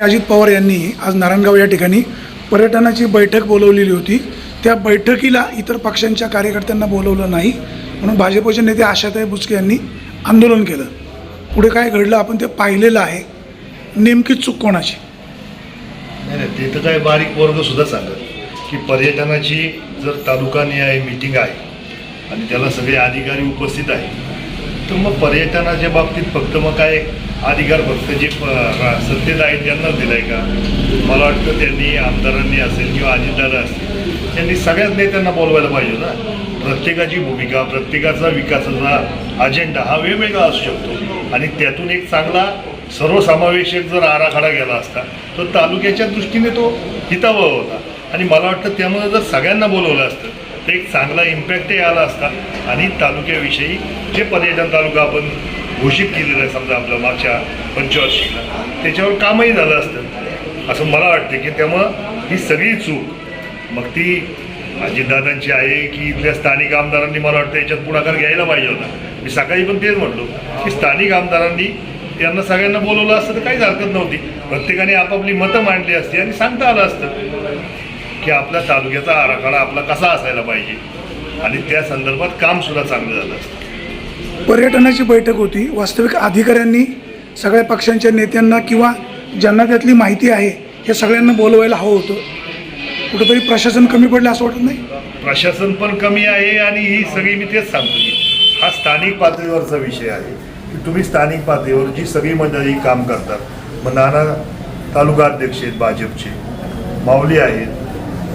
अजित पवार यांनी आज नारायणगाव या ठिकाणी पर्यटनाची बैठक बोलवलेली होती. त्या बैठकीला इतर पक्षांच्या कार्यकर्त्यांना बोलवलं नाही म्हणून भाजपचे नेते आशाताई बुचके यांनी आंदोलन केलं. पुढे काय घडलं आपण ते पाहिलेलं आहे. नेमकी चूक कोणाची? नाही नाही ते तर काय बारीक वर्ग सुद्धा सांगत की पर्यटनाची जर तालुकानिहाय मीटिंग आहे आणि त्याला सगळे अधिकारी उपस्थित आहे तर मग पर्यटनाच्या बाबतीत फक्त मग काय अधिकार फक्त जे प- रा- सत्तेत आहेत त्यांनाच दिलाय का? मला वाटतं त्यांनी आमदारांनी असेल किंवा अजितदादा असतील त्यांनी सगळ्याच नेत्यांना बोलवायला पाहिजे ना. प्रत्येकाची भूमिका प्रत्येकाचा विकासाचा अजेंडा हा वेगवेगळा असू शकतो. आणि त्यातून एक चांगला सर्वसमावेशक जर आराखडा गेला असता तर तालुक्याच्या दृष्टीने तो हितावह होता. आणि मला वाटतं त्यामुळे जर सगळ्यांना बोलवलं असतं ते एक चांगला इम्पॅक्टही आला असता. आणि तालुक्याविषयी जे पर्यटन तालुका आपण घोषित केलेलं आहे समजा आपलं मागच्या पंचवर्षीला त्याच्यावर कामही झालं असतं. असं मला वाटतं की त्यामुळं ही सगळी चूक मग ती अजितदादांची आहे की इथल्या स्थानिक आमदारांनी मला वाटतं याच्यात पुढाकार घ्यायला पाहिजे होता. मी सकाळी पण तेच म्हणलो की स्थानिक आमदारांनी त्यांना सगळ्यांना बोलवलं असतं तर काहीच हरकत नव्हती. प्रत्येकाने आपापली मतं मांडली असती आणि सांगता आलं असतं. की आपल्या तालुक्याचा आराखडा आपला कसा असायला पाहिजे? आणि त्या संदर्भात कामसुद्धा चांगलं झालं. असतं पर्यटनाची बैठक होती. वास्तविक अधिकाऱ्यांनी सगळ्या पक्षांच्या नेत्यांना किंवा ज्यांना त्यातली माहिती आहे हे सगळ्यांना बोलवायला हवं होतं. कुठंतरी प्रशासन कमी पडलं असं वाटत नाही? प्रशासन पण कमी आहे आणि ही सगळी मी तेच सांगतो हा स्थानिक पातळीवरचा विषय आहे. की तुम्ही स्थानिक पातळीवर जी सगळी मंडळी काम करतात मग नाना तालुका अध्यक्ष आहेत भाजपचे. माऊली आहेत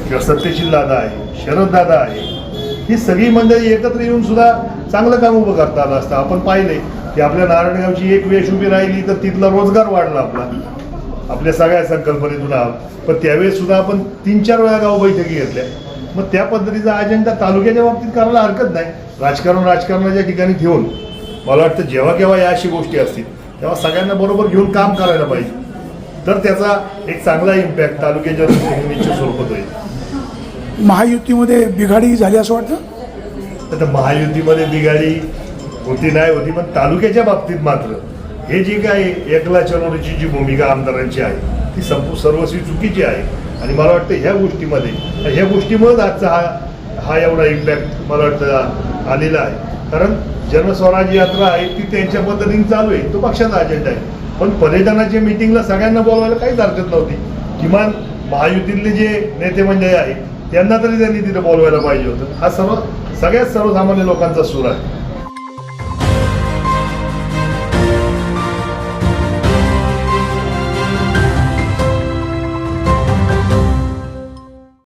किंवा सत्यशील दादा आहे शरद दादा आहे ही सगळी मंडळी एकत्र येऊन सुद्धा चांगलं काम उभं करता आलं असतं आपण पाहिले की आपल्या नारायणगावची एक वेश उभी राहिली तर तिथला रोजगार वाढला आपला. आपल्या सगळ्या संकल्पनेतून पण त्यावेळेस सुद्धा आपण तीन चार वेळा गाव बैठकी घेतल्या. मग त्या पद्धतीचा अजेंडा तालुक्याच्या बाबतीत करायला हरकत नाही. राजकारण राजकारणाच्या ठिकाणी ठेवून. मला वाटतं जेव्हा केव्हा या अशी गोष्टी असतील तेव्हा सगळ्यांना बरोबर घेऊन काम करायला पाहिजे. तर त्याचा एक चांगला इम्पॅक्ट तालुक्याच्या दृष्टीने निश्चित स्वरूपात होईल. महायुतीमध्ये बिघाडी झाली असं वाटतं? आता महायुतीमध्ये बिघाडी होती नाही होती पण तालुक्याच्या बाबतीत मात्र हे जे काय एकला चलोरीची जी भूमिका आमदारांची आहे ती संपू सर्वस्वी चुकीची आहे. आणि मला वाटतं ह्या गोष्टीमध्ये ह्या गोष्टीमुळेच आजचा हा हा एवढा इम्पॅक्ट मला वाटतं आलेला आहे. कारण जनस्वराज्य यात्रा आहे ती त्यांच्या पद्धतीने चालू आहे तो पक्षाचा अजेंडा आहे. पण पर्यटनाच्या मिटिंगला सगळ्यांना बोलवायला काहीच हरकत नव्हती. किमान महायुतीतले जे नेते मंडळी आहे त्यांना तरी त्यांनी तिथं बोलवायला पाहिजे होतं. हा सर्व सगळ्यात सर्वसामान्य लोकांचा सूर आहे.